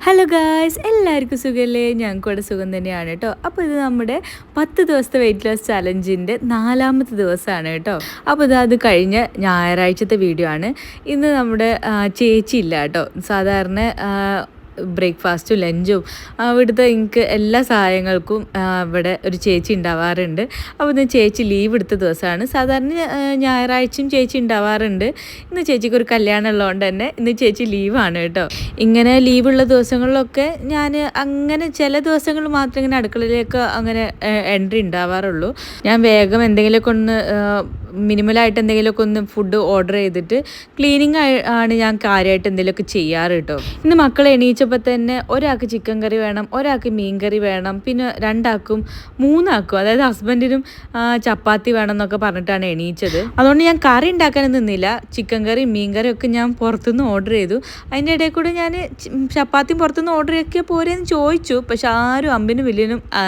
Hello guys എല്ലാവർക്കും സുഖമല്ലേ ഞങ്ങൾക്ക് കൂടെ സുഖം തന്നെയാണ് കേട്ടോ അപ്പോൾ ഇത് നമ്മുടെ പത്ത് ദിവസത്തെ വെയിറ്റ് ലോസ് ചലഞ്ചിന്റെ നാലാമത്തെ ദിവസമാണ് കേട്ടോ അപ്പോൾ ഇത് അത് കഴിഞ്ഞ ഞായറാഴ്ചത്തെ വീഡിയോ ആണ്. ഇന്ന് നമ്മുടെ ചേച്ചി ഇല്ല കേട്ടോ സാധാരണ ബ്രേക്ക്ഫാസ്റ്റും ലഞ്ചും. അവിടുത്തെ എനിക്ക് എല്ലാ സഹായങ്ങൾക്കും ഇവിടെ ഒരു ചേച്ചി ഉണ്ടാവാറുണ്ട്. അപ്പോൾ ഇന്ന് ചേച്ചി ലീവ് എടുത്ത ദിവസമാണ്. സാധാരണ ഞായറാഴ്ചയും ചേച്ചി ഉണ്ടാവാറുണ്ട്. ഇന്ന് ചേച്ചിക്ക് ഒരു കല്യാണം ഉള്ളതുകൊണ്ട് തന്നെ ഇന്ന് ചേച്ചി ലീവാണ് കേട്ടോ. ഇങ്ങനെ ലീവുള്ള ദിവസങ്ങളിലൊക്കെ ഞാൻ അങ്ങനെ ചില ദിവസങ്ങൾ മാത്രമേ ഇങ്ങനെ അടുക്കളയിലേക്ക് അങ്ങനെ എൻട്രി ഉണ്ടാവാറുള്ളൂ. ഞാൻ വേഗം എന്തെങ്കിലുമൊക്കെ ഒന്ന് മിനിമലായിട്ട് എന്തെങ്കിലുമൊക്കെ ഒന്ന് ഫുഡ് ഓർഡർ ചെയ്തിട്ട് ക്ലീനിങ് ആണ് ഞാൻ കാര്യമായിട്ട് എന്തെങ്കിലുമൊക്കെ ചെയ്യാറ് കേട്ടോ ഇന്ന് മക്കൾ എണീച്ചപ്പോൾ തന്നെ ഒരാൾക്ക് ചിക്കൻ കറി വേണം ഒരാൾക്ക് മീൻ കറി വേണം പിന്നെ രണ്ടാക്കും മൂന്നാക്കും അതായത് ഹസ്ബൻഡിനും ചപ്പാത്തി വേണം എന്നൊക്കെ പറഞ്ഞിട്ടാണ് എണീച്ചത്. അതുകൊണ്ട് ഞാൻ കറി ഉണ്ടാക്കാൻ നിന്നില്ല. ചിക്കൻ കറി മീൻ കറി ഒക്കെ ഞാൻ പുറത്തുനിന്ന് ഓർഡർ ചെയ്തു. അതിന്റെ ഇടയിൽ കൂടെ ഞാൻ ചപ്പാത്തി പുറത്തുനിന്ന് ഓർഡർ ആക്കിയാൽ പോരെന്ന് ചോദിച്ചു. പക്ഷെ ആരും അമ്പിനും വലിയനും ആ,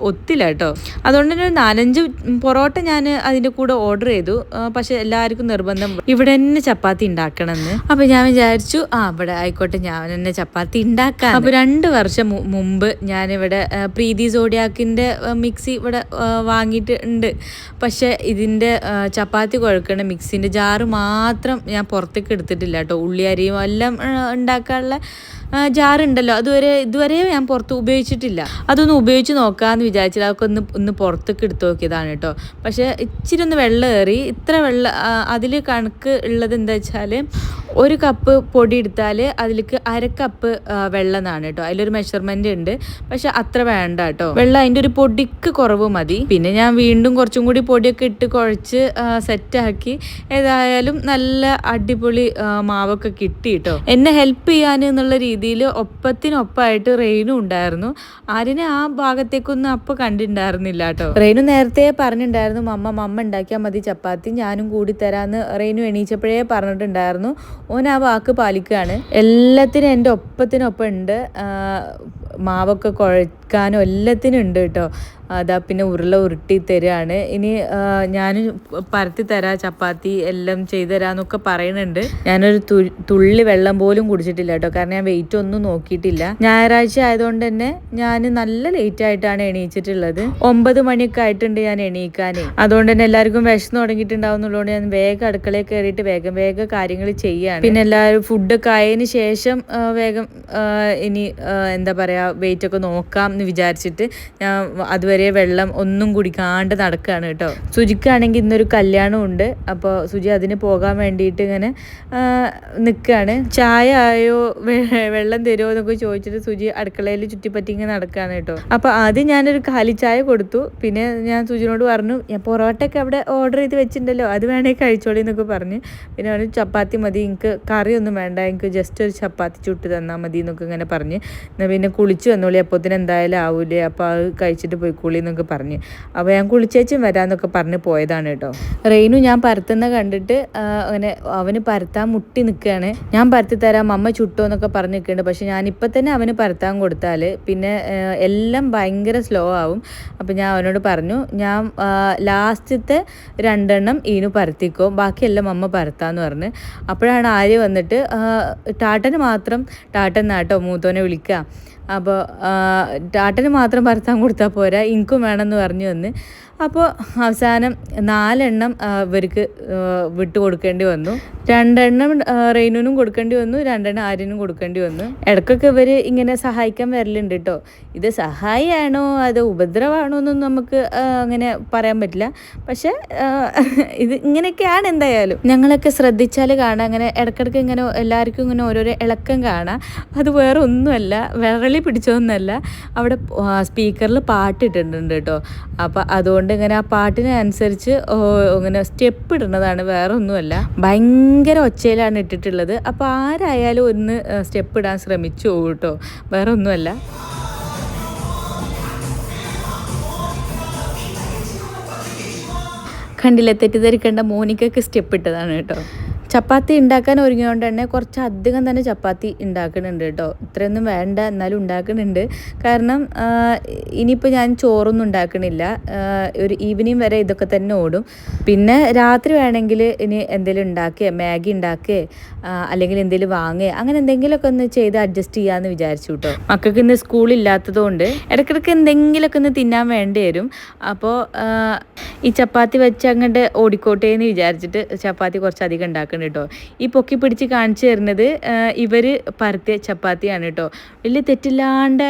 ഒത്തില്ല കേട്ടോ അതുകൊണ്ട് തന്നെ നാലഞ്ച് പൊറോട്ട ഞാൻ അതിന്റെ കൂടെ ഓർഡർ ചെയ്തു. ആ, പക്ഷെ എല്ലാവർക്കും നിർബന്ധം. ഇവിടെ തന്നെ ചപ്പാത്തി ഉണ്ടാക്കണമെന്ന്. അപ്പോൾ ഞാൻ വിചാരിച്ചു ആ ഇവിടെ ആയിക്കോട്ടെ ഞാൻ തന്നെ ചപ്പാത്തി ഉണ്ടാക്കാം അപ്പോൾ രണ്ട് വർഷം മുമ്പ് ഞാനിവിടെ പ്രീതി സോഡിയാക്കിന്റെ മിക്സി ഇവിടെ വാങ്ങിയിട്ട് ഉണ്ട്. പക്ഷേ ഇതിന്റെ ചപ്പാത്തി കുഴക്കണ മിക്സിന്റെ ജാറ് മാത്രം ഞാൻ പുറത്തേക്ക് എടുത്തിട്ടില്ല കേട്ടോ. ഉള്ളിയരിയും എല്ലാം ഉണ്ടാക്കാനുള്ള ജാറുണ്ടല്ലോ. അതുവരെ ഇതുവരെ ഞാൻ പുറത്ത് ഉപയോഗിച്ചിട്ടില്ല. അതൊന്ന് ഉപയോഗിച്ച് നോക്കാമെന്ന് വിചാരിച്ചില്ല അതൊക്കെ ഒന്ന് ഒന്ന് പുറത്തേക്ക് എടുത്ത് നോക്കിയതാണ് കേട്ടോ. പക്ഷേ ഇച്ചിരി ഒന്ന് വെള്ളം ഏറി ഇത്ര വെള്ളം അതിൽ കണക്ക് ഉള്ളത് എന്താ വെച്ചാൽ ഒരു കപ്പ് പൊടി എടുത്താൽ അതിലേക്ക് അര കപ്പ് വെള്ളം എന്നാണ് കേട്ടോ. അതിലൊരു മെഷർമെന്റ് ഉണ്ട്. പക്ഷെ അത്ര വേണ്ട കേട്ടോ. വെള്ളം അതിന്റെ ഒരു പൊടിക്ക് കുറവ് മതി. പിന്നെ ഞാൻ വീണ്ടും കുറച്ചും കൂടി പൊടിയൊക്കെ ഇട്ട് കുഴച്ച് സെറ്റാക്കി ഏതായാലും നല്ല അടിപൊളി മാവൊക്കെ കിട്ടി കേട്ടോ. എന്നെ ഹെൽപ്പ് ചെയ്യാൻ എന്നുള്ള രീതിയിൽ ഒപ്പത്തിനൊപ്പമായിട്ട് റെയിനും ഉണ്ടായിരുന്നു. ആരിനെ ആ ഭാഗത്തേക്കൊന്നും അപ്പോൾ കണ്ടിട്ടുണ്ടായിരുന്നില്ല കേട്ടോ. റെയിനു നേരത്തെ പറഞ്ഞിട്ടുണ്ടായിരുന്നു മമ്മ മമ്മ ഉണ്ടാക്കിയാൽ മതി ചപ്പാത്തി ഞാനും കൂടി തരാന്ന് റെയിനു എണീച്ചപ്പോഴേ പറഞ്ഞിട്ടുണ്ടായിരുന്നു. ഓൻ ആ വാക്ക് പാലിക്കുകയാണ്. എല്ലാത്തിനും എന്റെ ഒപ്പത്തിനൊപ്പം ഉണ്ട് മാവൊക്കെ കുഴക്കാനും എല്ലാത്തിനും ഉണ്ട് കേട്ടോ. അതാ പിന്നെ ഉരുള ഉരുട്ടി തരാണ്. ഇനി ഞാൻ പരത്തി തരാം ചപ്പാത്തി എല്ലാം ചെയ്തു തരാമെന്നൊക്കെ പറയുന്നുണ്ട് ഞാനൊരു തുള്ളി വെള്ളം പോലും കുടിച്ചിട്ടില്ല കേട്ടോ. കാരണം ഞാൻ വെയിറ്റ് ഒന്നും നോക്കിയിട്ടില്ല. ഞായറാഴ്ച ആയതുകൊണ്ട് തന്നെ ഞാൻ നല്ല ലേറ്റ് ആയിട്ടാണ് എണീച്ചിട്ടുള്ളത്. ഒമ്പത് മണിയൊക്കെ ആയിട്ടുണ്ട് ഞാൻ എണീക്കാനേ. അതുകൊണ്ട് തന്നെ എല്ലാവർക്കും വിശന്ന് തുടങ്ങിയിട്ടുണ്ടാവുന്നുള്ളതുകൊണ്ട് ഞാൻ വേഗം അടുക്കളയിൽ കയറിയിട്ട് വേഗം വേഗം കാര്യങ്ങൾ ചെയ്യാണ്. പിന്നെ എല്ലാവരും ഫുഡൊക്കെ ആയതിന് ശേഷം വേഗം ഇനി എന്താ പറയുക വെയിറ്റ് ഒക്കെ നോക്കാം എന്ന് വിചാരിച്ചിട്ട് ഞാൻ അതുവരെ വെള്ളം ഒന്നും കുടിക്കാണ്ട് നടക്കുകയാണ് കേട്ടോ. സുജിക്കാണെങ്കിൽ ഇന്നൊരു കല്യാണം ഉണ്ട് അപ്പോൾ സുജി അതിന് പോകാൻ വേണ്ടിയിട്ട് ഇങ്ങനെ നിൽക്കുകയാണ് ചായ ആയോ വെള്ളം തരുമോ എന്നൊക്കെ ചോദിച്ചിട്ട് സുജി അടുക്കളയിൽ ചുറ്റിപ്പറ്റി ഇങ്ങനെ നടക്കുകയാണ് കേട്ടോ. അപ്പോൾ ആദ്യം ഞാനൊരു കാലി ചായ കൊടുത്തു. പിന്നെ ഞാൻ സുജിനോട് പറഞ്ഞു ഞാൻ പൊറോട്ടയൊക്കെ അവിടെ ഓർഡർ ചെയ്ത് വെച്ചിട്ടുണ്ടല്ലോ അത് വേണേ കഴിച്ചോളി എന്നൊക്കെ പറഞ്ഞ്. പിന്നെ അവന് ചപ്പാത്തി മതി എനിക്ക് കറിയൊന്നും വേണ്ട എനിക്ക് ജസ്റ്റ് ഒരു ചപ്പാത്തി ചുട്ട് തന്നാൽ മതി എന്നൊക്കെ ഇങ്ങനെ പറഞ്ഞ്. പിന്നെ കുളിച്ചു വന്നോളി അപ്പോത്തിന് എന്തായാലും ആവൂലേ അപ്പോൾ അത് കഴിച്ചിട്ട് പോയിക്കോളി എന്നൊക്കെ പറഞ്ഞ്. അപ്പോൾ ഞാൻ കുളിച്ചേച്ചും വരാമെന്നൊക്കെ പറഞ്ഞ് പോയതാണ് കേട്ടോ. റെയിനു ഞാൻ പരത്തുന്ന കണ്ടിട്ട് അങ്ങനെ അവന് പരത്താൻ മുട്ടി നിൽക്കുകയാണ് ഞാൻ പരത്തി തരാം അമ്മ ചുട്ടോ എന്നൊക്കെ പറഞ്ഞ് നിൽക്കുന്നുണ്ട് പക്ഷെ ഞാനിപ്പോൾ തന്നെ അവന് പരത്താൻ കൊടുത്താൽ പിന്നെ എല്ലാം ഭയങ്കര സ്ലോ ആവും. അപ്പോൾ ഞാൻ അവനോട് പറഞ്ഞു ഞാൻ ലാസ്റ്റത്തെ രണ്ടെണ്ണം ഈനു പരത്തിക്കോ ബാക്കിയെല്ലാം അമ്മ പരത്താന്ന് പറഞ്ഞ്. അപ്പോഴാണ് ആര്യ വന്നിട്ട് ടാട്ടന് മാത്രം ടാട്ടൻ നാട്ടോ മൂത്തോനെ വിളിക്കുക അപ്പോൾ ടാട്ടന് മാത്രം പരത്താൻ കൊടുത്താൽ പോരാ ഇൻക്കും വേണമെന്ന് പറഞ്ഞു വന്ന്. അപ്പോൾ അവസാനം നാലെണ്ണം ഇവർക്ക് വിട്ടു കൊടുക്കേണ്ടി വന്നു. രണ്ടെണ്ണം റെയിനുനും കൊടുക്കേണ്ടി വന്നു രണ്ടെണ്ണം ആര്യനും കൊടുക്കേണ്ടി വന്നു. ഇടയ്ക്കൊക്കെ ഇവർ ഇങ്ങനെ സഹായിക്കാൻ വരലുണ്ട് കേട്ടോ ഇത് സഹായമാണോ അത് ഉപദ്രവമാണോ എന്നൊന്നും നമുക്ക് അങ്ങനെ പറയാൻ പറ്റില്ല. പക്ഷേ ഇത് ഇങ്ങനെയൊക്കെയാണ് എന്തായാലും. ഞങ്ങളൊക്കെ ശ്രദ്ധിച്ചാൽ കാണാം. അങ്ങനെ ഇടയ്ക്കിടയ്ക്ക് ഇങ്ങനെ എല്ലാവർക്കും ഇങ്ങനെ ഓരോരോ ഇളക്കം കാണാം. അത് വേറെ ഒന്നുമല്ല വിരളി പിടിച്ചതൊന്നുമല്ല അവിടെ സ്പീക്കറിൽ പാട്ടിട്ടിട്ടുണ്ട് കേട്ടോ അപ്പോൾ അതുകൊണ്ട് ഇങ്ങനെ ആ പാട്ടിനനുസരിച്ച് ഇങ്ങനെ സ്റ്റെപ്പ് ഇടുന്നതാണ് വേറെ ഒന്നുമല്ല ഭയങ്കര ഒച്ചയിലാണ് ഇട്ടിട്ടുള്ളത്. അപ്പോൾ ആരായാലും ഒന്ന് സ്റ്റെപ്പ് ഇടാൻ ശ്രമിച്ചു കേട്ടോ വേറെ ഒന്നുമല്ല കണ്ടില്ല തെറ്റിദ്ധരിക്കേണ്ട മോനിക്കൊക്കെ സ്റ്റെപ്പ് ഇട്ടതാണ് കേട്ടോ ചപ്പാത്തി ഉണ്ടാക്കാൻ ഒരുങ്ങിയോണ്ട് തന്നെ കുറച്ച് അധികം തന്നെ ചപ്പാത്തി ഉണ്ടാക്കുന്നുണ്ട് കേട്ടോ. ഇത്രയൊന്നും വേണ്ട എന്നാലും ഉണ്ടാക്കുന്നുണ്ട്. കാരണം ഇനിയിപ്പോൾ ഞാൻ ചോറൊന്നും ഉണ്ടാക്കണില്ല. ഒരു ഈവനിങ് വരെ ഇതൊക്കെ തന്നെ ഓടും. പിന്നെ രാത്രി വേണമെങ്കിൽ ഇനി എന്തെങ്കിലും ഉണ്ടാക്കുക മാഗി ഉണ്ടാക്കുക അല്ലെങ്കിൽ എന്തെങ്കിലും വാങ്ങുക അങ്ങനെ എന്തെങ്കിലുമൊക്കെ ഒന്ന് ചെയ്ത് അഡ്ജസ്റ്റ് ചെയ്യാമെന്ന് വിചാരിച്ചു കേട്ടോ. മക്കൾക്ക് ഇന്ന് സ്കൂളില്ലാത്തതുകൊണ്ട് ഇടയ്ക്കിടയ്ക്ക് എന്തെങ്കിലുമൊക്കെ ഒന്ന് തിന്നാൻ വേണ്ടി വരും. അപ്പോൾ ഈ ചപ്പാത്തി വെച്ച് അങ്ങോട്ട് ഓടിക്കോട്ടേ എന്ന് വിചാരിച്ചിട്ട് ചപ്പാത്തി കുറച്ച് അധികം കുറച്ചധികം ഉണ്ടാക്കണം കേട്ടോ ഈ പൊക്കി പിടിച്ച് കാണിച്ചു തരുന്നത് ഇവർ പരത്തിയ ചപ്പാത്തിയാണ് കേട്ടോ വലിയ തെറ്റില്ലാണ്ട്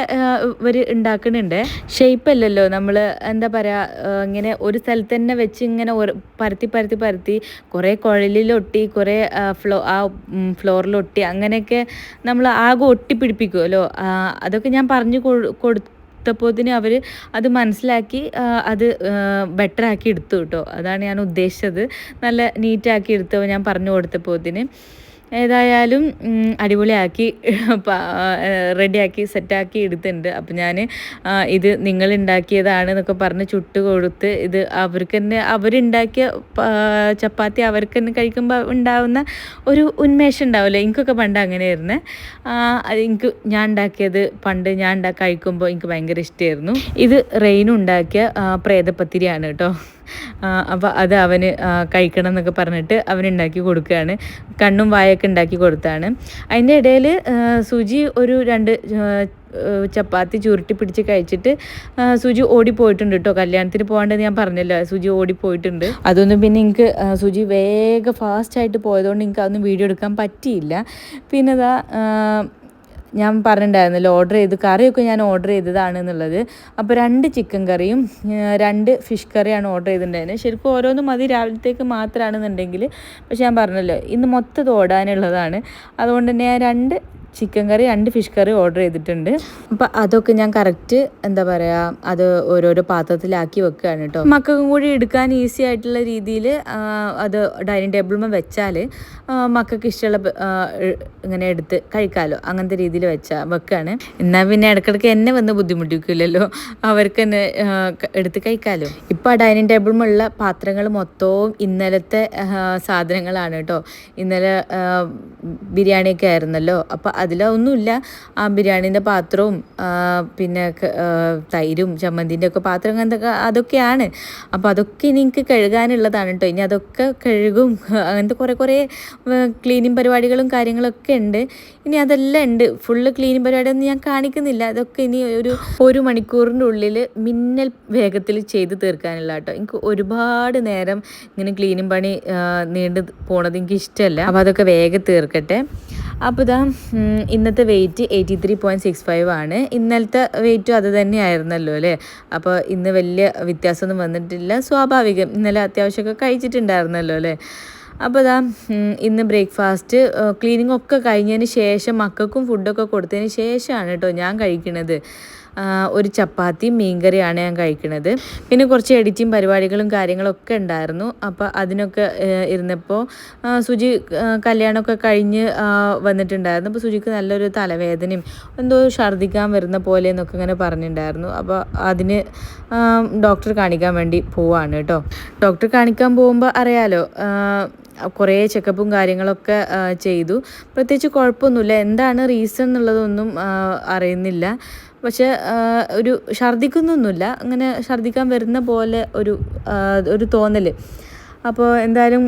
ഇവർ ഉണ്ടാക്കുന്നുണ്ട് ഷേപ്പ് അല്ലല്ലോ. നമ്മൾ എന്താ പറയുക ഇങ്ങനെ ഒരു സ്ഥലത്ത് തന്നെ വെച്ച് ഇങ്ങനെ പരത്തി പരത്തി പരത്തി കുറേ കുഴലിലൊട്ടി കുറേ ഫ്ലോ ആ ഫ്ലോറിലൊട്ടി അങ്ങനെയൊക്കെ നമ്മൾ ആകെ ഒട്ടിപ്പിടിപ്പിക്കുമല്ലോ അതൊക്കെ ഞാൻ പറഞ്ഞു കൊടുത്തു കൊടുത്തപ്പോത്തിന് അവർ അത് മനസ്സിലാക്കി അത് ബെറ്ററാക്കി എടുത്തു കേട്ടോ അതാണ് ഞാൻ ഉദ്ദേശിച്ചത്. നല്ല നീറ്റാക്കി എടുത്തു ഞാൻ പറഞ്ഞു കൊടുത്തപ്പോത്തിന്. ഏതായാലും അടിപൊളിയാക്കി റെഡിയാക്കി സെറ്റാക്കി എടുത്തിട്ടുണ്ട്. അപ്പം ഞാൻ ഇത് നിങ്ങൾ ഉണ്ടാക്കിയതാണ് എന്നൊക്കെ പറഞ്ഞ് ചുട്ട് കൊടുത്ത് ഇത് അവർക്ക് തന്നെ അവരുണ്ടാക്കിയ ചപ്പാത്തി അവർക്ക് തന്നെ കഴിക്കുമ്പോൾ ഉണ്ടാവുന്ന ഒരു ഉന്മേഷം ഉണ്ടാവില്ലേ എനിക്കൊക്കെ പണ്ട് അങ്ങനെയായിരുന്നു. എനിക്ക് ഞാൻ ഉണ്ടാക്കിയത് പണ്ട് ഞാൻ കഴിക്കുമ്പോൾ എനിക്ക് ഭയങ്കര ഇഷ്ടമായിരുന്നു ഇത് റെയിനുണ്ടാക്കിയ പ്രേതപ്പത്തിരിയാണ് കേട്ടോ. അപ്പോൾ അത് അവന് കഴിക്കണം എന്നൊക്കെ പറഞ്ഞിട്ട് അവനുണ്ടാക്കി കൊടുക്കുകയാണ്. കണ്ണും വായൊക്കെ ഉണ്ടാക്കി കൊടുത്താണ്. അതിന്റെ ഇടയിൽ സുജി ഒരു രണ്ട് ചപ്പാത്തി ചുരുട്ടി പിടിച്ച് കഴിച്ചിട്ട് സുജി ഓടിപ്പോയിട്ടുണ്ട് കേട്ടോ കല്യാണത്തിന് പോകേണ്ടത് ഞാൻ പറഞ്ഞല്ലോ സുജി ഓടിപ്പോയിട്ടുണ്ട് അതൊന്നും പിന്നെ എനിക്ക് സുജി വേഗം ഫാസ്റ്റായിട്ട് പോയതുകൊണ്ട് എനിക്ക് അതൊന്നും വീഡിയോ എടുക്കാൻ പറ്റിയില്ല. പിന്നെ അതാ ഞാൻ പറഞ്ഞിട്ടുണ്ടായിരുന്നല്ലോ ഓർഡർ ചെയ്ത് കറിയൊക്കെ ഞാൻ ഓർഡർ ചെയ്തതാണ് എന്നുള്ളത്. അപ്പോൾ രണ്ട് ചിക്കൻ കറിയും രണ്ട് ഫിഷ് കറിയാണ് ഓർഡർ ചെയ്തിട്ടുണ്ടായിരുന്നത്. ശരിക്കും ഓരോന്നും മതി രാവിലത്തേക്ക് മാത്രമാണെന്നുണ്ടെങ്കിൽ പക്ഷെ ഞാൻ പറഞ്ഞല്ലോ ഇന്ന് മൊത്തം ഓടാനുള്ളതാണ് അതുകൊണ്ട് തന്നെ ഞാൻ രണ്ട് ചിക്കൻ കറി രണ്ട് ഫിഷ് കറി ഓർഡർ ചെയ്തിട്ടുണ്ട്. അപ്പം അതൊക്കെ ഞാൻ കറക്റ്റ് എന്താ പറയുക അത് ഓരോരോ പാത്രത്തിലാക്കി വെക്കുകയാണ് കേട്ടോ മക്കൾക്കും കൂടി എടുക്കാൻ ഈസി ആയിട്ടുള്ള രീതിയിൽ അത് ഡൈനിങ് ടേബിളിൽ വെച്ചാൽ മക്കൾക്ക് ഇഷ്ടമുള്ള ഇങ്ങനെ എടുത്ത് കഴിക്കാമല്ലോ അങ്ങനത്തെ രീതിയിൽ വെച്ച വെക്കുകയാണ് എന്നാൽ പിന്നെ ഇടയ്ക്കിടയ്ക്ക് എന്നെ വന്ന് ബുദ്ധിമുട്ടിക്കില്ലല്ലോ അവർക്ക് തന്നെ എടുത്ത് കഴിക്കാമല്ലോ ഇപ്പോൾ ഡൈനിങ് ടേബിളുമുള്ള പാത്രങ്ങൾ മൊത്തവും ഇന്നലത്തെ സാധനങ്ങളാണ് കേട്ടോ. ഇന്നലെ ബിരിയാണിയൊക്കെ ആയിരുന്നല്ലോ. അപ്പോൾ അതിലൊന്നുമില്ല ആ ബിരിയാണീന്റെ പാത്രവും പിന്നെ തൈരും ചമ്മന്തിന്റെ ഒക്കെ പാത്രം അങ്ങനത്തെ അതൊക്കെയാണ്. അപ്പോൾ അതൊക്കെ ഇനി എനിക്ക് കഴുകാനുള്ളതാണ് കേട്ടോ. ഇനി അതൊക്കെ കഴുകും. അങ്ങനത്തെ കുറേ കുറേ ക്ലീനിങ് പരിപാടികളും കാര്യങ്ങളൊക്കെ ഉണ്ട്. ഇനി അതെല്ലാം ഉണ്ട്. ഫുള്ള് ക്ലീനിങ് പരിപാടിയൊന്നും ഞാൻ കാണിക്കുന്നില്ല. അതൊക്കെ ഇനി ഒരു ഒരു മണിക്കൂറിന്റെ ഉള്ളിൽ മിന്നൽ വേഗത്തിൽ ചെയ്ത് തീർക്കാനുള്ള കേട്ടോ. എനിക്ക് ഒരുപാട് നേരം ഇങ്ങനെ ക്ലീനിങ് പണി നീണ്ട് പോണത് എനിക്ക് ഇഷ്ടമല്ല. അപ്പോൾ അതൊക്കെ വേഗം തീർക്കട്ടെ. അപ്പോൾ ഇതാ ഇന്നത്തെ weight eighty three point six five ആണ്. ഇന്നലത്തെ വെയിറ്റും അത് തന്നെയായിരുന്നല്ലോ അല്ലേ? അപ്പോൾ ഇന്ന് വലിയ വ്യത്യാസമൊന്നും വന്നിട്ടില്ല. സ്വാഭാവികം. ഇന്നലെ അത്യാവശ്യമൊക്കെ കഴിച്ചിട്ടുണ്ടായിരുന്നല്ലോ അല്ലേ? അപ്പോൾ ഇതാ ഇന്ന് ബ്രേക്ക്ഫാസ്റ്റ് ക്ലീനിങ് ഒക്കെ കഴിഞ്ഞതിന് ശേഷം മക്കൾക്കും ഫുഡൊക്കെ കൊടുത്തതിന് ശേഷമാണ് കേട്ടോ ഞാൻ കഴിക്കുന്നത് ഒരു ചപ്പാത്തിയും മീൻകറിയാണ് ഞാൻ കഴിക്കുന്നത് പിന്നെ കുറച്ച് എഡിറ്റിങ് പരിപാടികളും കാര്യങ്ങളൊക്കെ ഉണ്ടായിരുന്നു. അപ്പോൾ അതിനൊക്കെ ഇരുന്നപ്പോൾ സുജി കല്യാണമൊക്കെ കഴിഞ്ഞ് വന്നിട്ടുണ്ടായിരുന്നു. അപ്പോൾ സുജിക്ക് നല്ലൊരു തലവേദനയും എന്തോ ഛർദ്ദിക്കാൻ വരുന്ന പോലെ എന്നൊക്കെ ഇങ്ങനെ പറഞ്ഞിട്ടുണ്ടായിരുന്നു. അപ്പോൾ അതിന് ഡോക്ടർ കാണിക്കാൻ വേണ്ടി പോവാണ് കേട്ടോ. ഡോക്ടർ കാണിക്കാൻ പോകുമ്പോൾ അറിയാലോ കുറേ ചെക്കപ്പും കാര്യങ്ങളൊക്കെ ചെയ്തു. പ്രത്യേകിച്ച് കുഴപ്പമൊന്നുമില്ല. എന്താണ് റീസൺ എന്നുള്ളതൊന്നും അറിയുന്നില്ല. പക്ഷെ ഒരു ഛർദ്ദിക്കുന്നൊന്നുമില്ല. അങ്ങനെ ഛർദ്ദിക്കാൻ വരുന്ന പോലെ ഒരു ഒരു തോന്നൽ അപ്പോൾ എന്തായാലും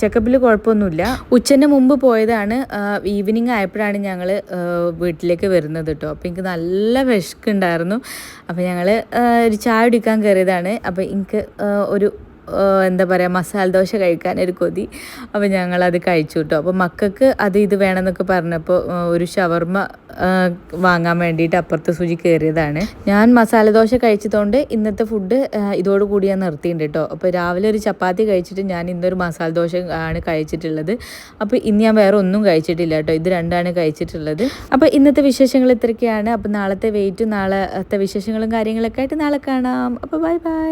ചെക്കപ്പിൽ കുഴപ്പമൊന്നുമില്ല. ഉച്ചന്റെ മുമ്പ് പോയതാണ്. ഈവനിങ് ആയപ്പോഴാണ് ഞങ്ങൾ വീട്ടിലേക്ക് വരുന്നത് കേട്ടോ. അപ്പോൾ എനിക്ക് നല്ല വിശക്കുണ്ടായിരുന്നു. അപ്പോൾ ഞങ്ങൾ ഒരു ചായ കുടിക്കാൻ കയറിയതാണ്. അപ്പോൾ എനിക്ക് ഒരു എന്താ പറയുക മസാല ദോശ കഴിക്കാൻ ഒരു കൊതി. അപ്പോൾ ഞങ്ങളത് കഴിച്ചു കിട്ടും അപ്പോൾ മക്കൾക്ക് അത് ഇത് വേണമെന്നൊക്കെ പറഞ്ഞപ്പോൾ ഒരു ഷവർമ്മ വാങ്ങാൻ വേണ്ടിയിട്ട് അപ്പുറത്ത് സൂചി കയറിയതാണ് ഞാൻ മസാല ദോശ കഴിച്ചതുകൊണ്ട് ഇന്നത്തെ ഫുഡ് ഇതോടുകൂടി ഞാൻ നിർത്തിയിട്ടുണ്ട് കേട്ടോ അപ്പോൾ രാവിലെ ഒരു ചപ്പാത്തി കഴിച്ചിട്ട് ഞാൻ ഇന്നൊരു മസാല ദോശ ആണ് കഴിച്ചിട്ടുള്ളത്. അപ്പോൾ ഇന്ന് ഞാൻ വേറെ ഒന്നും കഴിച്ചിട്ടില്ല കേട്ടോ ഇത് രണ്ടാണ് കഴിച്ചിട്ടുള്ളത്. അപ്പോൾ ഇന്നത്തെ വിശേഷങ്ങൾ ഇത്രയൊക്കെയാണ്. അപ്പോൾ നാളത്തെ വെയിറ്റ് നാളത്തെ വിശേഷങ്ങളും കാര്യങ്ങളൊക്കെ ആയിട്ട് നാളെ കാണാം. അപ്പോൾ ബൈ ബൈ